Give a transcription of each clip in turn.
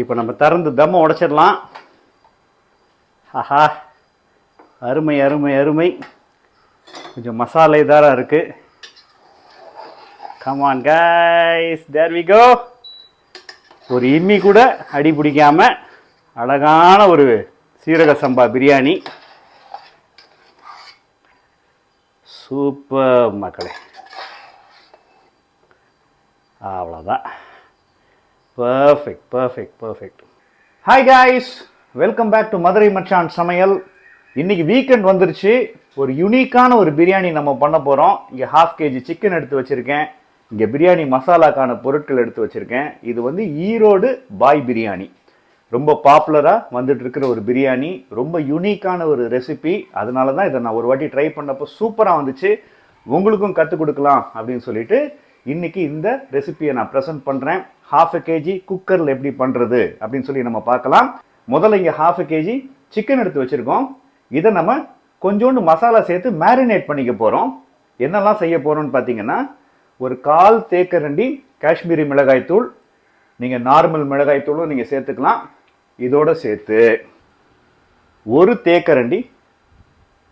இப்போ நம்ம திறந்து தம்மை உடைச்சிடலாம். ஆஹா அருமை அருமை அருமை. கொஞ்சம் மசாலைதாராக இருக்குது come on guys there we go ஒரு இம்மி கூட அடி பிடிக்காம அழகான ஒரு சீரக சம்பா பிரியாணி. சூப்பர் மக்களே. அவ்வளோதான் perfect perfect perfect hi guys welcome back to Madurai Machan சமையல் இன்றைக்கி வீக்கெண்ட் வந்துருச்சு. ஒரு யூனிக்கான ஒரு பிரியாணி நம்ம பண்ண போகிறோம் இங்கே ஹாஃப் கேஜி சிக்கன் எடுத்து வச்சுருக்கேன். இங்கே பிரியாணி மசாலாக்கான பொருட்கள் எடுத்து வச்சுருக்கேன். இது வந்து ஈரோடு பாய் பிரியாணி. ரொம்ப பாப்புலராக வந்துட்டு இருக்கிற ஒரு பிரியாணி. ரொம்ப யூனிக்கான ஒரு ரெசிபி அதனால தான் இதை நான் ஒரு வாட்டி ட்ரை பண்ணப்போ சூப்பராக வந்துச்சு. உங்களுக்கும் கற்றுக் கொடுக்கலாம் அப்படின்னு சொல்லிட்டு இன்றைக்கி இந்த ரெசிபியை நான் ப்ரெசென்ட் பண்ணுறேன் ஹாஃப் a கேஜி குக்கரில் எப்படி பண்ணுறது அப்படின்னு சொல்லி நம்ம பார்க்கலாம். முதல்ல இங்கே ஹாஃப் கேஜி சிக்கன் எடுத்து வச்சுருக்கோம். இதை நம்ம கொஞ்சோண்டு மசாலா சேர்த்து மேரினேட் பண்ணிக்க போகிறோம் என்னெல்லாம் செய்ய போகிறோம்னு பார்த்தீங்கன்னா ஒரு கால் தேக்கரண்டி காஷ்மீரி மிளகாய் தூள் நீங்கள் நார்மல் மிளகாய் தூளும் நீங்கள் சேர்த்துக்கலாம். இதோட சேர்த்து ஒரு தேக்கரண்டி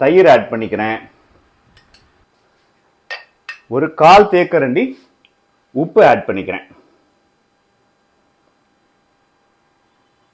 தயிர் ஆட் பண்ணிக்கிறேன். ஒரு கால் தேக்கரண்டி உப்பு ஆட் பண்ணிக்கிறேன்.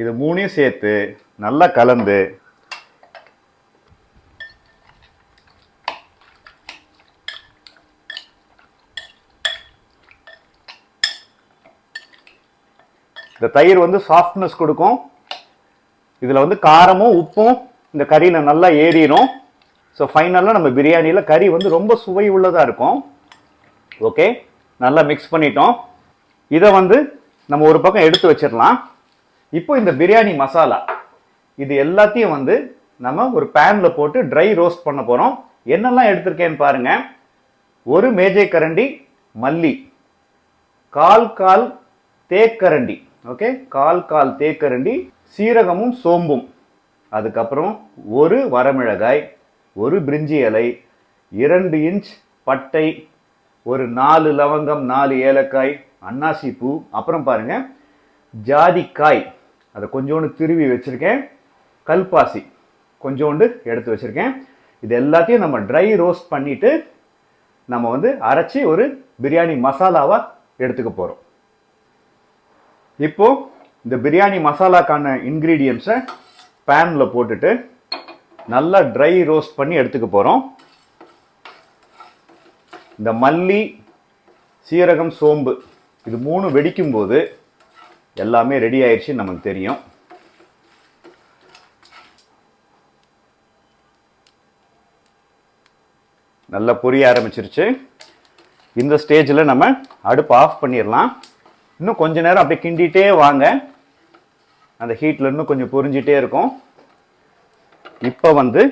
இது மூணையும் சேர்த்து நல்லா கலந்து இந்த தயிர் வந்து சாஃப்ட்னஸ் கொடுக்கும். இதில் வந்து காரமும் உப்பும் இந்த கறியில் நல்லா ஏறிடும். ஸோ ஃபைனலாக நம்ம பிரியாணியில் கறி வந்து ரொம்ப சுவை உள்ளதாக இருக்கும். ஓகே நல்லா மிக்ஸ் பண்ணிட்டோம். இதை வந்து நம்ம ஒரு பக்கம் எடுத்து வச்சிடலாம். இப்போ இந்த பிரியாணி மசாலா இது எல்லாத்தையும் வந்து நம்ம ஒரு பேனில் போட்டு ட்ரை ரோஸ்ட் பண்ண போகிறோம் என்னெல்லாம் எடுத்திருக்கேன்னு பாருங்கள் ஒரு மேஜை கரண்டி மல்லி கால் கால் தேக்கரண்டி ஓகே கால் கால் தேக்கரண்டி சீரகமும் சோம்பும். அதுக்கப்புறம் ஒரு வரமிளகாய் ஒரு பிரிஞ்சி இலை இரண்டு இன்ச் பட்டை ஒரு நாலு லவங்கம் நாலு ஏலக்காய் அன்னாசி பூ அப்புறம் பாருங்க ஜாதிக்காய். அதை கொஞ்சோண்டு திருவி வச்சுருக்கேன். கல்பாசி கொஞ்சோண்டு எடுத்து வச்சுருக்கேன். இது எல்லாத்தையும் நம்ம ட்ரை ரோஸ்ட் பண்ணிவிட்டு நம்ம வந்து அரைச்சி ஒரு பிரியாணி மசாலாவாக எடுத்துக்க போகிறோம் இப்போ இந்த பிரியாணி மசாலாக்கான இன்க்ரீடியன்ஸை பேனில் போட்டுட்டு நல்லா ட்ரை ரோஸ்ட் பண்ணி எடுத்துக்க போகிறோம் இந்த மல்லி சீரகம் சோம்பு இது மூணு வெடிக்கும்போது எல்லாமே ரெடி ஆயிடுச்சு நமக்கு தெரியும். நல்லா பொரிய ஆரம்பிச்சிருச்சு. இந்த ஸ்டேஜில் நம்ம அடுப்பு ஆஃப் பண்ணிடலாம். இன்னும் கொஞ்ச நேரம் அப்படியே கிண்டிகிட்டே வாங்க. அந்த ஹீட்டில் இன்னும் கொஞ்சம் பொரிஞ்சிட்டே இருக்கும். இப்போ வந்து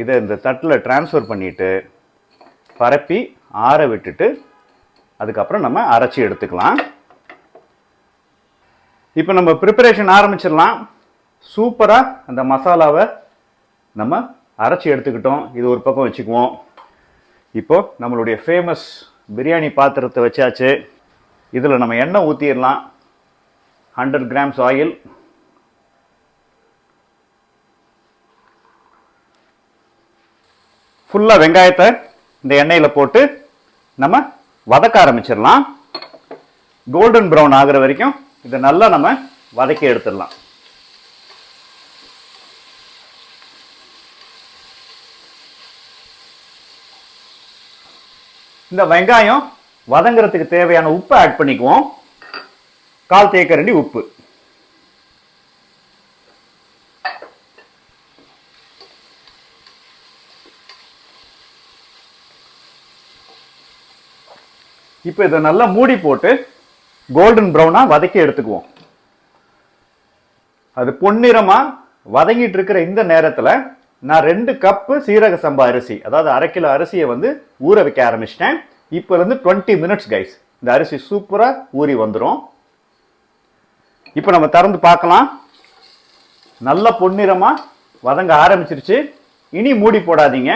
இதை இந்த தட்டில் ட்ரான்ஸ்ஃபர் பண்ணிவிட்டு பரப்பி ஆற விட்டுட்டு அதுக்கப்புறம் நம்ம அரைச்சி எடுத்துக்கலாம். இப்போ நம்ம ப்ரிப்பரேஷன் ஆரம்பிச்சிடலாம். சூப்பராக அந்த மசாலாவை நம்ம அரைச்சி எடுத்துக்கிட்டோம். இது ஒரு பக்கம் வச்சுக்குவோம். இப்போது நம்மளுடைய ஃபேமஸ் பிரியாணி பாத்திரத்தை வச்சாச்சு. இதில் நம்ம எண்ணெய் ஊற்றிடலாம் ஹண்ட்ரட் கிராம்ஸ் ஆயில் ஃபுல்லாக வெங்காயத்தை இந்த எண்ணெயில் போட்டு நம்ம வதக்க ஆரம்பிச்சிடலாம். கோல்டன் ப்ரௌன் ஆகுற வரைக்கும் இதை நல்லா நம்ம வதக்கி எடுத்துடலாம். இந்த வெங்காயம் வதங்குறதுக்கு தேவையான உப்பு ஆட் பண்ணிக்குவோம். கால் தேக்கரண்டி உப்பு. இப்போ இதை நல்லா மூடி போட்டு கோல்டன் ப்ரௌனாக வதக்கி எடுத்துக்குவோம். அது பொன்னிறமாக வதங்கிட்டு இருக்கிற இந்த நேரத்தில் நான் ரெண்டு கப்பு சீரக சம்பா அரிசி அதாவது அரை கிலோ அரிசியை வந்து ஊற வைக்க ஆரம்பிச்சிட்டேன். இப்போலேருந்து டுவெண்ட்டி மினிட்ஸ் கைஸ் இந்த அரிசி சூப்பராக ஊறி வந்துடும் இப்போ நம்ம திறந்து பார்க்கலாம். நல்ல பொன்னிறமாக வதங்க ஆரம்பிச்சிருச்சு. இனி மூடி போடாதீங்க.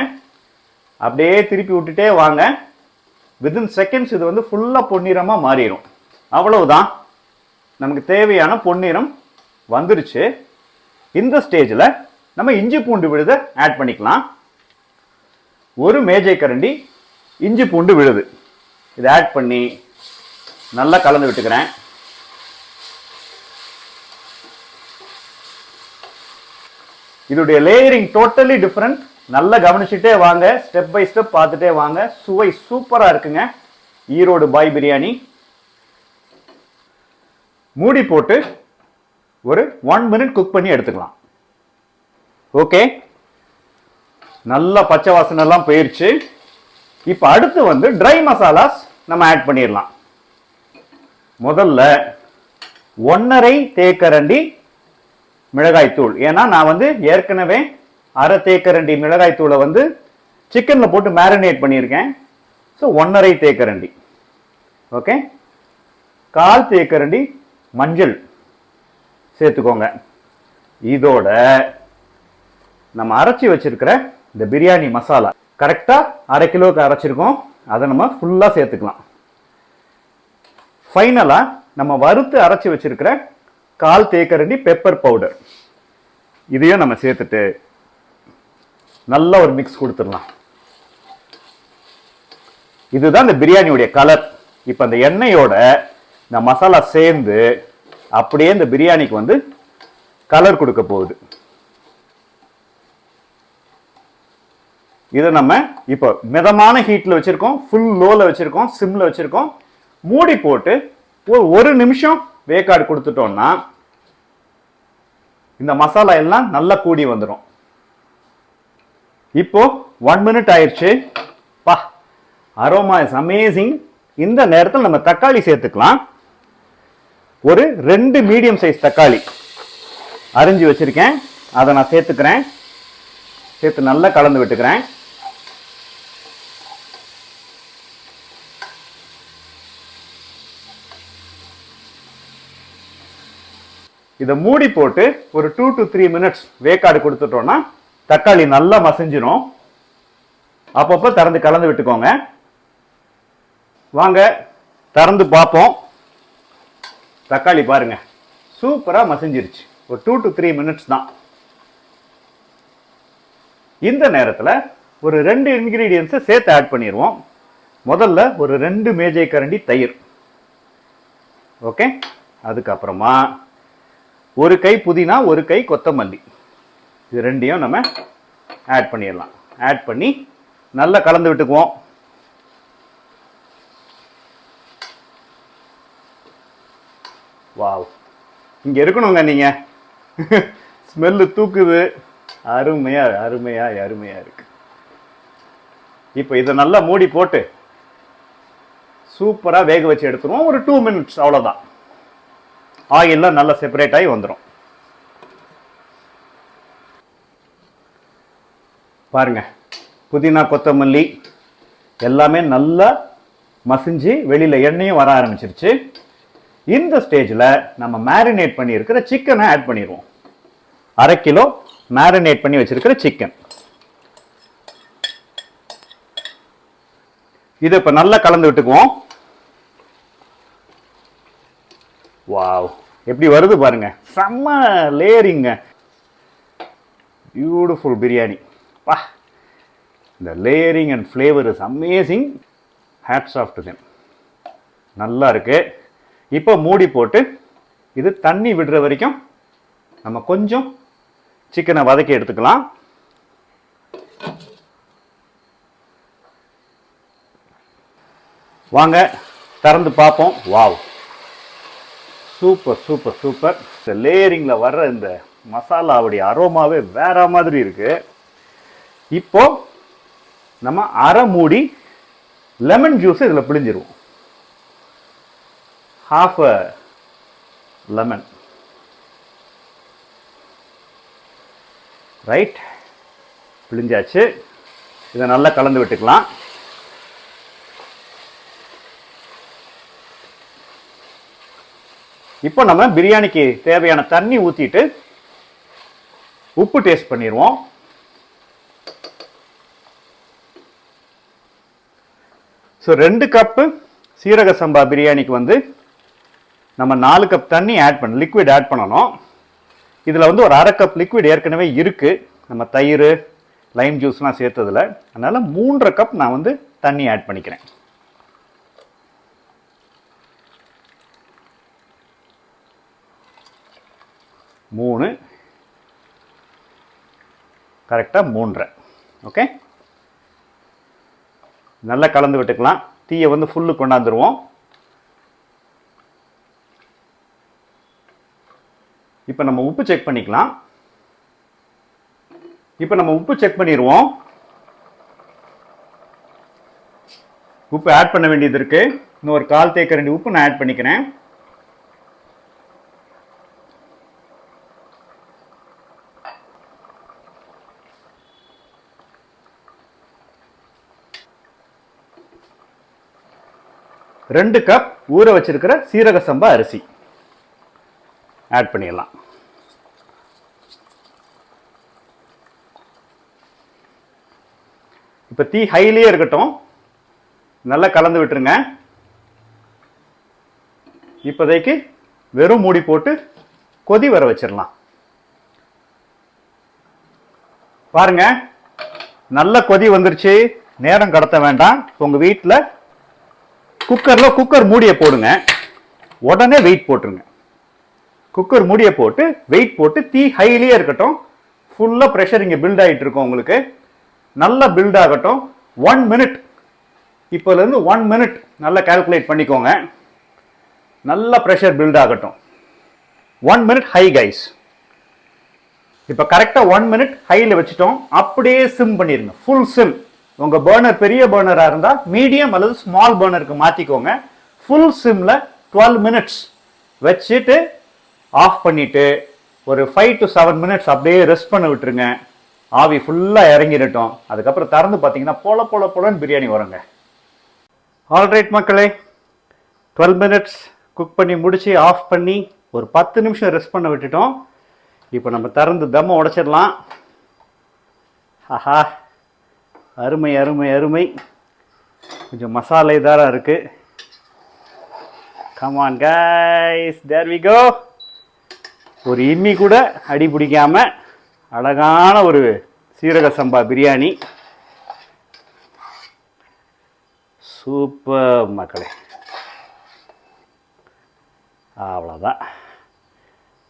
அப்படியே திருப்பி விட்டுட்டே வாங்க. வித்தின் செகண்ட்ஸ் இது வந்து ஃபுல்லாக பொன்னிறமாக மாறிடும் அவ்வளவுதான். நமக்கு தேவையான பொன்னிறம் வந்துருச்சு. இந்த ஸ்டேஜில் நம்ம இஞ்சி பூண்டு விழுதை ஆட் பண்ணிக்கலாம். ஒரு மேஜை கரண்டி இஞ்சி பூண்டு விழுது. இதை ஆட் பண்ணி நல்லா கலந்து விட்டுக்கிறேன். இதோடைய லேயரிங் டோட்டலி டிஃப்ரெண்ட் நல்லா கவனிச்சுட்டே வாங்க. ஸ்டெப் பை ஸ்டெப் பார்த்துட்டே வாங்க. சுவை சூப்பராக இருக்குங்க. ஈரோடு பாய் பிரியாணி. மூடி போட்டு ஒரு ஒன் மினிட் குக் பண்ணி எடுத்துக்கலாம். ஓகே நல்லா பச்சை வாசனைலாம் போயிடுச்சு இப்போ அடுத்து வந்து ட்ரை மசாலாஸ் நம்ம ஆட் பண்ணிடலாம். முதல்ல ஒன்னரை தேக்கரண்டி மிளகாய் தூள் ஏன்னா நான் வந்து ஏற்கனவே அரை தேக்கரண்டி மிளகாய் தூளை வந்து சிக்கனில் போட்டு மேரினேட் பண்ணியிருக்கேன். ஸோ ஒன்னரை தேக்கரண்டி ஓகே கால் தேக்கரண்டி மஞ்சள். சேர்த்துக்கோங்க. இதோட நம்ம அரைச்சி வச்சிருக்கிற இந்த பிரியாணி மசாலா. கரெக்டாக அரை கிலோவுக்கு அரைச்சிருக்கோம். அதை நம்ம ஃபுல்லாக சேர்த்துக்கலாம். ஃபைனலாக நம்ம வறுத்து அரைச்சி வச்சிருக்கிற கால் தேக்கரண்டி பெப்பர் பவுடர் இதையும் நம்ம சேர்த்துட்டு நல்ல ஒரு மிக்ஸ் கொடுத்துடலாம். இதுதான் இந்த பிரியாணியுடைய கலர் இப்போ அந்த எண்ணெயோட இந்த மசாலா சேர்ந்து அப்படியே இந்த பிரியாணிக்கு வந்து கலர் கொடுக்க போகுது. இதை நம்ம இப்போ மிதமான ஹீட்டில் வச்சுருக்கோம் ஃபுல் லோவில் வச்சுருக்கோம் சிம்மில் வச்சுருக்கோம். மூடி போட்டு ஒரு ஒரு நிமிஷம் வேக்காடு கொடுத்துட்டோம்னா இந்த மசாலா எல்லாம் நல்லா கூடி வந்துடும் இப்போ ஒன் மினிட் ஆயிடுச்சு. பா அரோமா இஸ் அமேசிங் இந்த நேரத்தில் நம்ம தக்காளி சேர்த்துக்கலாம். ஒரு ரெண்டு மீடியம் சைஸ் தக்காளி. அரிஞ்சு வச்சிருக்கேன். அதை நான் சேர்த்துக்கிறேன். சேர்த்து நல்லா கலந்து விட்டுக்கிறேன். இதை மூடி போட்டு ஒரு டூ டு த்ரீ மினிட்ஸ் வேக்காடு கொடுத்துட்டோன்னா தக்காளி நல்லா மசிஞ்சிரும். அப்பப்போ திறந்து கலந்து விட்டுக்கோங்க. வாங்க திறந்து பார்ப்போம். தக்காளி பாருங்க. சூப்பராக மசிஞ்சிருச்சு. ஒரு டூ டு த்ரீ மினிட்ஸ் தான். இந்த நேரத்தில் ஒரு ரெண்டு இன்க்ரீடியன்ஸை சேர்த்து ஆட் பண்ணிடுவோம் முதல்ல ஒரு ரெண்டு மேஜை கரண்டி தயிர். ஓகே அதுக்கப்புறமா ஒரு கை புதினா ஒரு கை கொத்தமல்லி. இது ரெண்டையும் நம்ம ஆட் பண்ணிடலாம். ஆட் பண்ணி நல்லா கலந்து விட்டுக்குவோம். வாவ். இங்கே இருக்கணுங்க நீங்கள் ஸ்மெல்லு தூக்குது. அருமையாக அருமையாக அருமையாக இருக்கு. இப்போ இதை நல்லா மூடி போட்டு சூப்பராக வேக வச்சு எடுத்துருவோம். ஒரு டூ மினிட்ஸ் அவ்வளோதான் ஆயிலெலாம் நல்லா செப்பரேட் ஆகி வந்துடும் பாருங்க. புதினா கொத்தமல்லி எல்லாமே நல்லா மசிஞ்சு வெளியில் எண்ணெயும் வர ஆரம்பிச்சிருச்சு. இந்த ஸ்டேஜில் நம்ம மேரினேட் பண்ணியிருக்கிற சிக்கனை ஆட் பண்ணிடுவோம். அரை கிலோ மேரினேட் பண்ணி வச்சிருக்கிற சிக்கன் இதை இப்போ நல்லா கலந்து விட்டுக்குவோம். வாவ் எப்படி வருது பாருங்க. செம்ம லேயரிங்க பியூட்டிஃபுல் பிரியாணி. இந்த layering and flavour is amazing hats off to them நல்லா இருக்கு. இப்போ மூடி போட்டு இது தண்ணி விடுற வரைக்கும் நம்ம கொஞ்சம் சிக்கனை வதக்கி எடுத்துக்கலாம். வாங்க திறந்து பார்ப்போம். வாவ் சூப்பர் சூப்பர் சூப்பர் இந்த லேயரிங்கில் வர்ற இந்த மசாலாவுடைய அரோமாவே வேற மாதிரி இருக்கு. இப்போ நம்ம அரை மூடி லெமன் ஜூஸ் இதில் பிழிஞ்சிருவோம். ஹாஃப் அ லெமன் ரைட் பிழிஞ்சாச்சு. இதை நல்லா கலந்து விட்டுக்கலாம். இப்போ நம்ம பிரியாணிக்கு தேவையான தண்ணி ஊற்றிட்டு உப்பு டேஸ்ட் பண்ணிடுவோம். ஸோ ரெண்டு கப்பு சீரக சம்பா பிரியாணிக்கு வந்து நம்ம நாலு கப் தண்ணி ஆட் பண்ண லிக்விட் ஆட் பண்ணணும். இதில் வந்து ஒரு அரை கப் லிக்விட் ஏற்கனவே இருக்குது நம்ம தயிர் லைம் ஜூஸ்லாம் சேர்த்ததில். அதனால் மூன்றரை கப் நான் வந்து தண்ணி ஆட் பண்ணிக்கிறேன். மூணு. கரெக்டாக மூன்றரை. ஓகே நல்லா கலந்து விட்டுக்கலாம். தீயை வந்து ஃபுல்லு கொண்டாந்துருவோம். இப்போ நம்ம உப்பு செக் பண்ணிக்கலாம். இப்போ நம்ம உப்பு செக் பண்ணிடுவோம் உப்பு ஆட் பண்ண வேண்டியது இருக்கு. இன்னும் ஒரு கால் தேக்கரண்டி உப்பு நான் ஆட் பண்ணிக்கிறேன். ரெண்டு கப் ஊற வச்சிருக்கிற சீரக சம்பா அரிசி. ஆட் பண்ணிடலாம். இப்போ தீ ஹைலேயே இருக்கட்டும். நல்லா கலந்து விட்டுருங்க. இப்போதைக்கு வெறும் மூடி போட்டு கொதி வர வச்சிடலாம். பாருங்க நல்ல கொதி வந்துருச்சு. நேரம் கடத்த வேண்டாம். உங்க வீட்டில் குக்கரில் குக்கர் மூடியை போடுங்க. உடனே வெயிட் போட்டுருங்க. குக்கர் மூடியை போட்டு வெயிட் போட்டு தீ ஹைலியே இருக்கட்டும். ஃபுல்லாக ப்ரெஷர் இங்கே பில்ட் ஆகிட்டு இருக்கும் உங்களுக்கு. நல்லா பில்ட் ஆகட்டும். ஒன் மினிட் இப்போலேருந்து ஒன் மினிட் நல்லா கால்குலேட் பண்ணிக்கோங்க. நல்ல ப்ரெஷர் பில்ட் ஆகட்டும். ஒன் மினிட் ஹை கைஸ் இப்போ கரெக்டாக ஒன் மினிட் ஹையில் வச்சுட்டோம். அப்படியே சிம் பண்ணிடுங்க ஃபுல் சிம் உங்கள் பேர்னர் பெரிய பேர்னராக இருந்தால் மீடியம் அல்லது ஸ்மால் பேர்னருக்கு மாற்றிக்கோங்க ஃபுல் சிம்மில் டுவெல் மினிட்ஸ் வச்சுட்டு ஆஃப் பண்ணிவிட்டு ஒரு ஃபைவ் டு செவன் மினிட்ஸ் அப்படியே ரெஸ்ட் பண்ண விட்டுருங்க. ஆவி ஃபுல்லாக இறங்கிடட்டும். அதுக்கப்புறம் திறந்து பார்த்தீங்கன்னா போல போல போலன்னு பிரியாணி வருங்க. ஆல்ரைட் மக்களே. டுவெல் மினிட்ஸ் குக் பண்ணி முடித்து ஆஃப் பண்ணி ஒரு பத்து நிமிஷம் ரெஸ்ட் பண்ண விட்டுட்டோம். இப்போ நம்ம திறந்து தம்மை உடைச்சிடலாம். ஆஹா. அருமை அருமை அருமை. கொஞ்சம் மசாலைதாராக இருக்குது come on guys there we go ஒரு இம்மி கூட அடி பிடிக்காம அழகான ஒரு சீரக சம்பா பிரியாணி. சூப்பர் மக்களே. அவ்வளோதான்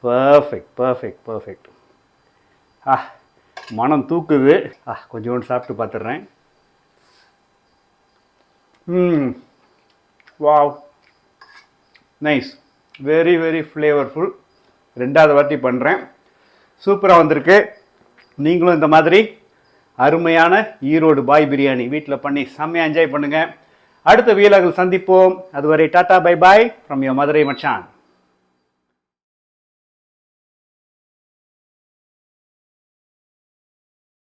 பர்ஃபெக்ட் பர்ஃபெக்ட் பர்ஃபெக்ட் ஆ. மனம் தூக்குது. ஆ கொஞ்சோண்டு சாப்பிட்டு பார்த்துட்றேன் ம் wow. Nice. Very very flavourful ரெண்டாவது வாட்டி பண்ணுறேன் சூப்பராக வந்திருக்கு. நீங்களும் இந்த மாதிரி அருமையான ஈரோடு பாய் பிரியாணி வீட்டில் பண்ணி செம்மையாக என்ஜாய் பண்ணுங்கள் அடுத்த வீலர்கள் சந்திப்போம். அதுவரை tata bye bye from your Madurai Machan